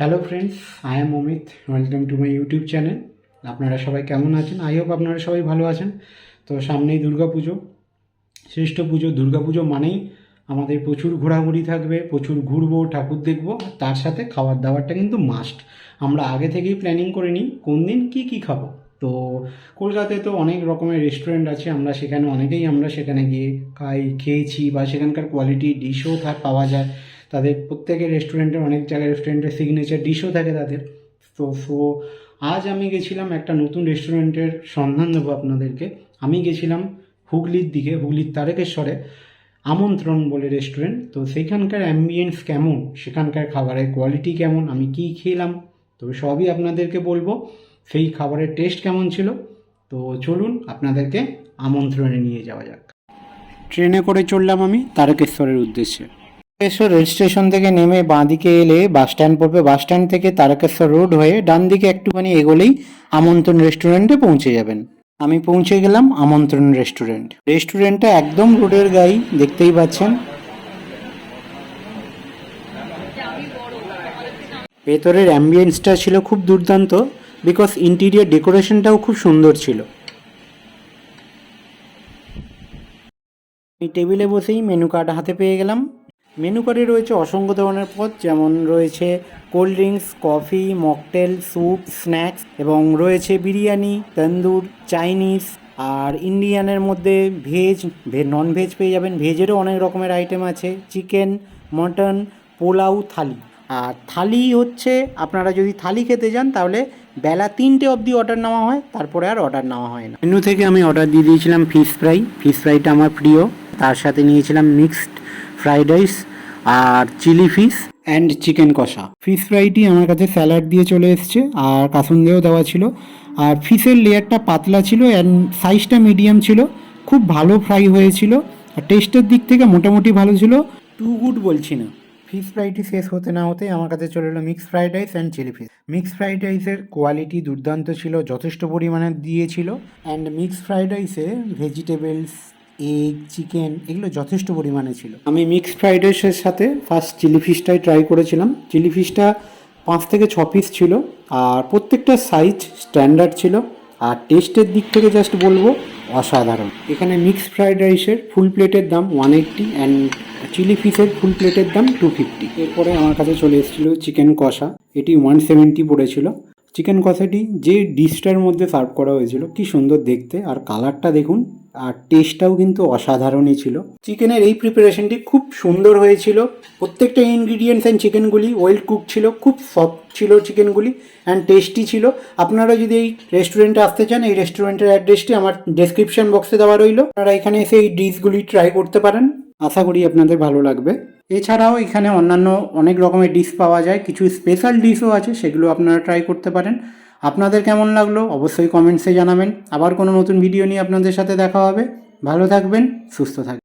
Hello friends I am Amit welcome to my YouTube channel আপনারা সবাই কেমন আছেন? আই হোপ আপনারা সবাই ভালো আছেন। তো সামনেই দুর্গা পুজো। শ্রেষ্ঠ পুজো, দুর্গা পুজো মানেই আমাদের প্রচুর ঘোরাঘুরি থাকবে, প্রচুর ঘুরবো, ঠাকুর দেখব তার সাথে খাবার দাবারটা কিন্তু মাস্ট আমরা আগে থেকেই প্ল্যানিং করে নিই, কোন দিন কী কী খাব। তো কলকাতায় তো অনেক রকমের রেস্টুরেন্ট আছে, আমরা সেখানে অনেকেই আমরা সেখানে গিয়ে খাই, খেয়েছি বা সেখানকার কোয়ালিটি ডিশও পাওয়া যায়। তাদের প্রত্যেকের রেস্টুরেন্টের অনেক জায়গায় রেস্টুরেন্টের সিগনেচার ডিশও থাকে তাদের। তো সো আজ আমি গেছিলাম একটা নতুন রেস্টুরেন্টের সন্ধান দেবো আপনাদেরকে। আমি গেছিলাম হুগলির দিকে, হুগলির তারকেশ্বরে, আমন্ত্রণ বলে রেস্টুরেন্ট তো সেইখানকার অ্যাম্বিয়েন্স কেমন? সেখানকার খাবারের কোয়ালিটি কেমন? আমি কী খেলাম? তো সবই আপনাদেরকে বলব। সেই খাবারের টেস্ট কেমন ছিল? তো চলুন আপনাদেরকে আমন্ত্রণে নিয়ে যাওয়া যাক। ট্রেনে করে চললাম আমি তারকেশ্বরের উদ্দেশ্যে। তারকেশ্বর রেল স্টেশন থেকে নেমে বাঁদিকে এলে বাস স্ট্যান্ড পড়বে। বাস স্ট্যান্ড থেকে তারকেশ্বর রোড হয়ে ডান দিকে একটুখানি এগোলেই আমন্ত্রণ রেস্টুরেন্টে পৌঁছে যাবেন। আমি পৌঁছে গেলাম আমন্ত্রণ রেস্টুরেন্ট। রেস্টুরেন্টটা একদম রোডের গায়ে দেখতেই পাচ্ছেন। ভেতরের অ্যাম্বিয়েন্সটা ছিল খুব দুর্দান্ত বিকজ ইন্টিরিয়ার ডেকোরেশনটাও খুব সুন্দর ছিল। আমি টেবিলে বসেই মেনু কার্ড হাতে পেয়ে গেলাম। মেনু কার্ডে রয়েছে অসংখ্য ধরনের পদ, যেমন রয়েছে cold drinks, coffee, mocktail, soup, snacks এবং রয়েছে বিরিয়ানি, তন্দুর, চাইনিজ আর ইন্ডিয়ানের মধ্যে ভেজ নন ভেজ পেয়ে যাবেন। ভেজেরও অনেক রকমের আইটেম আছে। Chicken, mutton, pulao, thali. আর থালি হচ্ছে, আপনারা যদি থালি খেতে যান, তাহলে বেলা তিনটে অবধি অর্ডার নেওয়া হয়, তারপরে আর অর্ডার নেওয়া হয় না। মেনু থেকে আমি অর্ডার দিয়ে দিয়েছিলাম ফিশ ফ্রাই ফিশ ফ্রাইটা আমার প্রিয়। তার সাথে নিয়েছিলাম mixed fried rice R chilli fish and chicken kosha. Fish ফ্রাইটি আমার কাছে স্যালাড দিয়ে চলে এসছে আর কাসুন্দেও দেওয়া ছিল। আর ফিশের লেয়ারটা পাতলা ছিল অ্যান্ড সাইজটা মিডিয়াম ছিল খুব ভালো ফ্রাই হয়েছিল। আর টেস্টের দিক থেকে মোটামুটি ভালো ছিল। টু গুড বলছি না। ফিশ ফ্রাইটি শেষ হতে না হতে আমার কাছে চলে এলো mix fried rice and chilli fish mix fried রাইসের কোয়ালিটি দুর্দান্ত ছিল যথেষ্ট পরিমাণে দিয়েছিল। অ্যান্ড মিক্স ফ্রাইড রাইসে ভেজিটেবলস এগ চিকেন এগুলো যথেষ্ট পরিমাণে ছিল। আমি মিক্সড ফ্রাইড রাইসের সাথে ফার্স্ট চিলি ফিশটাই ট্রাই করেছিলাম। চিলি ফিশটা পাঁচ থেকে ছ পিস ছিল আর প্রত্যেকটা সাইজ স্ট্যান্ডার্ড ছিল। আর টেস্টের দিক থেকে জাস্ট বলব, অসাধারণ। এখানে মিক্সড ফ্রাইড রাইসের ফুল প্লেটের দাম ওয়ান এইট্টি অ্যান্ড চিলি ফিশের ফুল প্লেটের দাম টু ফিফটি এরপরে আমার কাছে চলে এসেছিল চিকেন কষা। এটি ওয়ান সেভেন্টি পড়েছিল। চিকেন কষাটি যে ডিশটার মধ্যে সার্ভ করা হয়েছিল, কি সুন্দর দেখতে। আর কালারটা দেখুন আর টেস্টটাও কিন্তু অসাধারণই ছিল। চিকেনের এই প্রিপারেশনটি খুব সুন্দর হয়েছিল। প্রত্যেকটা ইনগ্রিডিয়েন্টস অ্যান্ড চিকেনগুলি ওয়েল কুক ছিল, খুব সফট ছিল চিকেনগুলি অ্যান্ড টেস্টি ছিল। আপনারা যদি এই রেস্টুরেন্টে আসতে চান, এই রেস্টুরেন্টের অ্যাড্রেসটি আমার ডেসক্রিপশন বক্সে দেওয়া রইল। আপনারা এখানে এসে এই ডিশগুলি ট্রাই করতে পারেন। আশা করি আপনাদের ভালো লাগবে। এছাড়াও এখানে অন্যান্য অনেক রকমের ডিশ পাওয়া যায়। কিছু স্পেশাল ডিশও আছে, সেগুলো আপনারা ট্রাই করতে পারেন। আপনাদের কেমন লাগল অবশ্যই কমেন্টসে জানাবেন। আবার কোনো নতুন ভিডিও নিয়ে আপনাদের সাথে দেখা হবে। ভালো থাকবেন, সুস্থ থাকবেন।